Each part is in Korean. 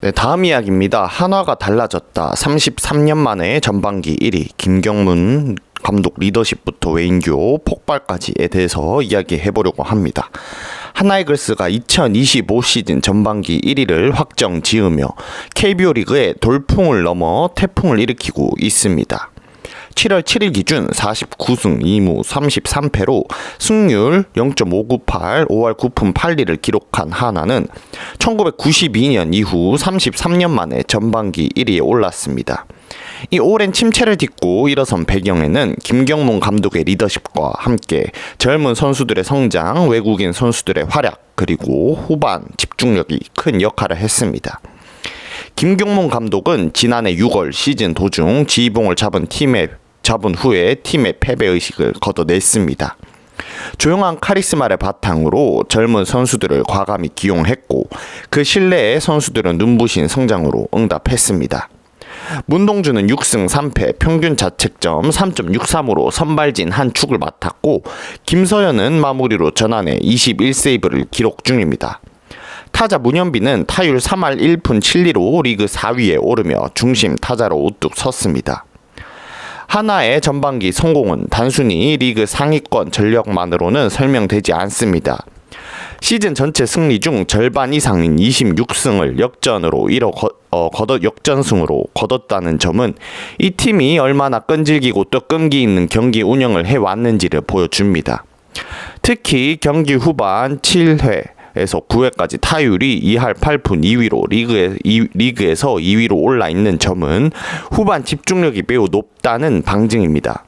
네, 다음 이야기입니다. 한화가 달라졌다. 33년 만에 전반기 1위 김경문 감독 리더십부터 외인교 폭발까지에 대해서 이야기해 보려고 합니다. 하나이글스가 2025 시즌 전반기 1위를 확정 지으며 KBO 리그에 돌풍을 넘어 태풍을 일으키고 있습니다. 7월 7일 기준 49승 2무 33패로 승률 0.598, 5할 9푼 8리를 기록한 하나는 1992년 이후 33년 만에 전반기 1위에 올랐습니다. 이 오랜 침체를 딛고 일어선 배경에는 김경문 감독의 리더십과 함께 젊은 선수들의 성장, 외국인 선수들의 활약, 그리고 후반 집중력이 큰 역할을 했습니다. 김경문 감독은 지난해 6월 시즌 도중 지휘봉을 잡은 팀의 잡은 후에 팀의 패배 의식을 걷어냈습니다. 조용한 카리스마를 바탕으로 젊은 선수들을 과감히 기용했고 그 신뢰에 선수들은 눈부신 성장으로 응답했습니다. 문동주는 6승 3패 평균 자책점 3.63으로 선발진 한 축을 맡았고 김서현은 마무리로 전환해 21세이브를 기록 중입니다. 타자 문현빈은 타율 3할 1푼 7리로 리그 4위에 오르며 중심 타자로 우뚝 섰습니다. 하나의 전반기 성공은 단순히 리그 상위권 전력만으로는 설명되지 않습니다. 시즌 전체 승리 중 절반 이상인 26승을 역전으로 이뤄 거, 어, 걷어 역전승으로 거뒀다는 점은 이 팀이 얼마나 끈질기고 또 끈기 있는 경기 운영을 해왔는지를 보여줍니다. 특히 경기 후반 7회 에서 9회까지 타율이 2할 8푼 2위로 리그에, 이, 리그에서 2위로 올라 있는 점은 후반 집중력이 매우 높다는 방증입니다.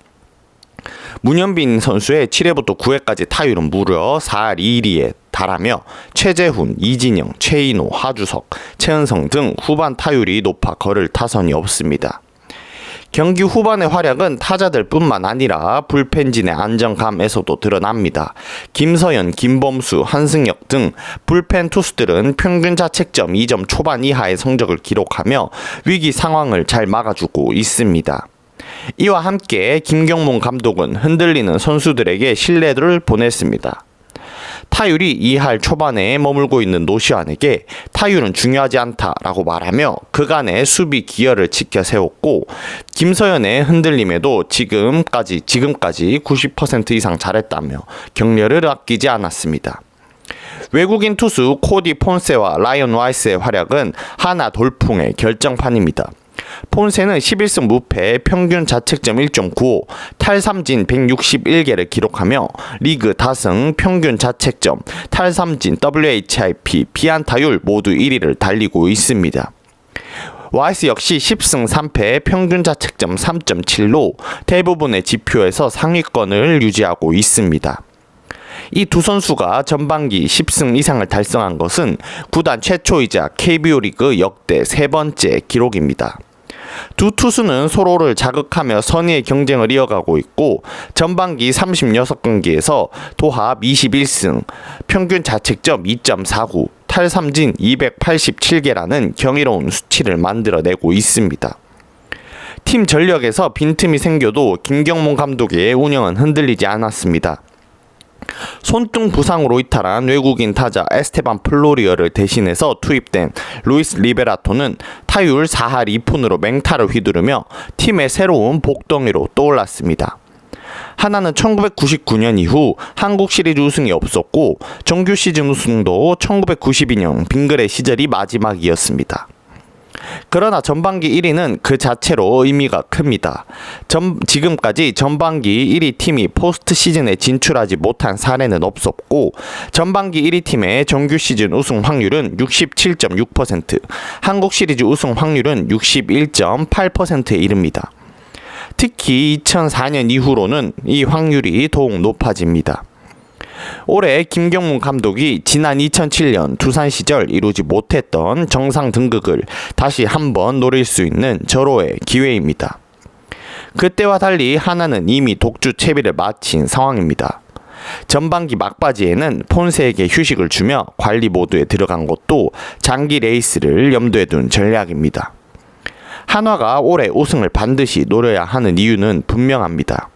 문현빈 선수의 7회부터 9회까지 타율은 무려 4할 2리에 달하며 최재훈, 이진영, 최인호, 하주석, 최은성 등 후반 타율이 높아 걸을 타선이 없습니다. 경기 후반의 활약은 타자들 뿐만 아니라 불펜진의 안정감에서도 드러납니다. 김서연, 김범수, 한승혁 등 불펜 투수들은 평균 자책점 2점 초반 이하의 성적을 기록하며 위기 상황을 잘 막아주고 있습니다. 이와 함께 김경문 감독은 흔들리는 선수들에게 신뢰를 보냈습니다. 타율이 2할 초반에 머물고 있는 노시안에게 타율은 중요하지 않다라고 말하며 그간의 수비 기여를 지켜 세웠고 김서연의 흔들림에도 지금까지 지금까지 90% 이상 잘했다며 격려를 아끼지 않았습니다. 외국인 투수 코디 폰세와 라이언 와이스의 활약은 하나 돌풍의 결정판입니다. 폰세는 11승 무패 평균 자책점 1.95 탈삼진 161개를 기록하며 리그 다승 평균 자책점 탈삼진 WHIP 피안타율 모두 1위를 달리고 있습니다. 와이스 역시 10승 3패 평균 자책점 3.7로 대부분의 지표에서 상위권을 유지하고 있습니다. 이 두 선수가 전반기 10승 이상을 달성한 것은 구단 최초이자 KBO 리그 역대 세 번째 기록입니다. 두 투수는 서로를 자극하며 선의의 경쟁을 이어가고 있고 전반기 36경기에서 도합 21승, 평균 자책점 2.49, 탈삼진 287개라는 경이로운 수치를 만들어내고 있습니다. 팀 전력에서 빈틈이 생겨도 김경문 감독의 운영은 흔들리지 않았습니다. 손등 부상으로 이탈한 외국인 타자 에스테반 플로리어를 대신해서 투입된 루이스 리베라토는 타율 4할 2푼으로 맹타를 휘두르며 팀의 새로운 복덩이로 떠올랐습니다. 하나는 1999년 이후 한국 시리즈 우승이 없었고 정규 시즌 우승도 1992년 빙그레 시절이 마지막이었습니다. 그러나 전반기 1위는 그 자체로 의미가 큽니다. 전, 지금까지 전반기 1위 팀이 포스트 시즌에 진출하지 못한 사례는 없었고 전반기 1위 팀의 정규 시즌 우승 확률은 67.6%, 한국 시리즈 우승 확률은 61.8%에 이릅니다. 특히 2004년 이후로는 이 확률이 더욱 높아집니다. 올해 김경문 감독이 지난 2007년 두산 시절 이루지 못했던 정상 등극을 다시 한번 노릴 수 있는 절호의 기회입니다. 그때와 달리 하나는 이미 독주 채비를 마친 상황입니다. 전반기 막바지에는 폰세에게 휴식을 주며 관리 모드에 들어간 것도 장기 레이스를 염두에 둔 전략입니다. 한화가 올해 우승을 반드시 노려야 하는 이유는 분명합니다.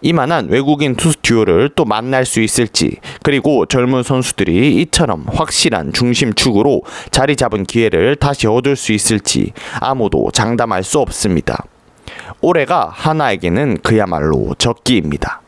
이만한 외국인 투수 듀오를 또 만날 수 있을지 그리고 젊은 선수들이 이처럼 확실한 중심축으로 자리 잡은 기회를 다시 얻을 수 있을지 아무도 장담할 수 없습니다. 올해가 하나에게는 그야말로 적기입니다.